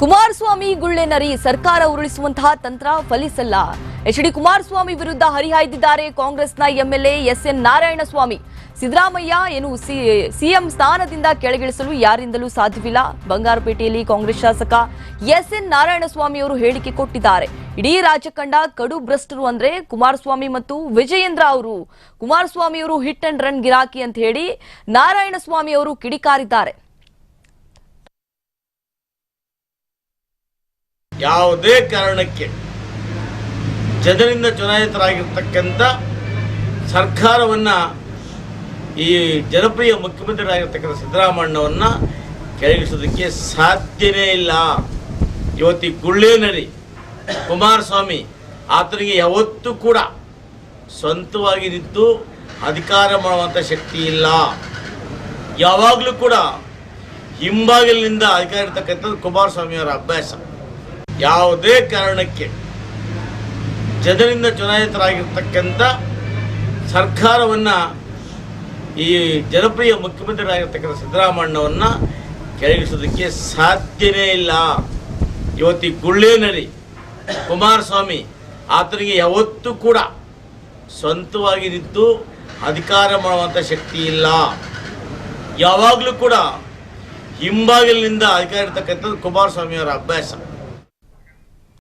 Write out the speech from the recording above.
ಕುಮಾರಸ್ವಾಮಿ ಗುಳ್ಳೆನರಿ ಸರ್ಕಾರ ಉರುಳಿಸುವಂತಹ ತಂತ್ರ ಫಲಿಸಲ್ಲ. H D Kumaraswamy ವಿರುದ್ಧ ಹರಿಹಾಯ್ದಿದ್ದಾರೆ ಕಾಂಗ್ರೆಸ್ನ MLA S N Narayanaswamy. Siddaramaiah ಏನು ಸಿಎಂ ಸ್ಥಾನದಿಂದ ಕೆಳಗಿಳಿಸಲು ಯಾರಿಂದಲೂ ಸಾಧ್ಯವಿಲ್ಲ. ಬಂಗಾರಪೇಟೆಯಲ್ಲಿ ಕಾಂಗ್ರೆಸ್ ಶಾಸಕ ಎಸ್ ಎನ್ ನಾರಾಯಣಸ್ವಾಮಿ ಅವರು ಹೇಳಿಕೆ ಕೊಟ್ಟಿದ್ದಾರೆ. ಇಡೀ ರಾಜ್ಯ ಕಂಡ ಕಡು ಭ್ರಷ್ಟರು ಅಂದ್ರೆ ಕುಮಾರಸ್ವಾಮಿ ಮತ್ತು ವಿಜಯೇಂದ್ರ ಅವರು. ಕುಮಾರಸ್ವಾಮಿ ಅವರು ಹಿಟ್ ಅಂಡ್ ರನ್ ಗಿರಾಕಿ ಅಂತ ಹೇಳಿ ನಾರಾಯಣಸ್ವಾಮಿ ಅವರು ಕಿಡಿಕಾರಿದ್ದಾರೆ. ಯಾವುದೇ ಕಾರಣಕ್ಕೆ ಜನರಿಂದ ಚುನಾಯಿತರಾಗಿರ್ತಕ್ಕಂಥ ಸರ್ಕಾರವನ್ನು ಈ ಜನಪ್ರಿಯ ಮುಖ್ಯಮಂತ್ರಿಗಳಾಗಿರ್ತಕ್ಕಂಥ ಸಿದ್ದರಾಮಣ್ಣವನ್ನ ಕೆಳಗಿಸೋದಕ್ಕೆ ಸಾಧ್ಯನೇ ಇಲ್ಲ. ಇವತ್ತು ಈ ಗುಳ್ಳೇನರಿ ಕುಮಾರಸ್ವಾಮಿ ಆತನಿಗೆ ಯಾವತ್ತೂ ಕೂಡ ಸ್ವಂತವಾಗಿ ನಿಂತು ಅಧಿಕಾರ ಮಾಡುವಂಥ ಶಕ್ತಿ ಇಲ್ಲ. ಯಾವಾಗಲೂ ಕೂಡ ಹಿಂಬಾಗಿಲಿನಿಂದ ಅಧಿಕಾರ ಇರ್ತಕ್ಕಂಥದ್ದು ಕುಮಾರಸ್ವಾಮಿಯವರ ಅಭ್ಯಾಸ. ಯಾವುದೇ ಕಾರಣಕ್ಕೆ ಜನರಿಂದ ಚುನಾಯಿತರಾಗಿರ್ತಕ್ಕಂಥ ಸರ್ಕಾರವನ್ನು ಈ ಜನಪ್ರಿಯ ಮುಖ್ಯಮಂತ್ರಿಗಳಾಗಿರ್ತಕ್ಕಂಥ ಸಿದ್ದರಾಮಣ್ಣವನ್ನ ಕೆಳಗಿಸೋದಕ್ಕೆ ಸಾಧ್ಯನೇ ಇಲ್ಲ. ಇವತ್ತು ಈ ಗುಳ್ಳೇನರಿ ಕುಮಾರಸ್ವಾಮಿ ಆತನಿಗೆ ಯಾವತ್ತೂ ಕೂಡ ಸ್ವಂತವಾಗಿ ನಿಂತು ಅಧಿಕಾರ ಮಾಡುವಂಥ ಶಕ್ತಿ ಇಲ್ಲ. ಯಾವಾಗಲೂ ಕೂಡ ಹಿಂಬಾಗಿಲಿನಿಂದ ಅಧಿಕಾರ ಇರ್ತಕ್ಕಂಥದ್ದು ಕುಮಾರಸ್ವಾಮಿಯವರ ಅಭ್ಯಾಸ.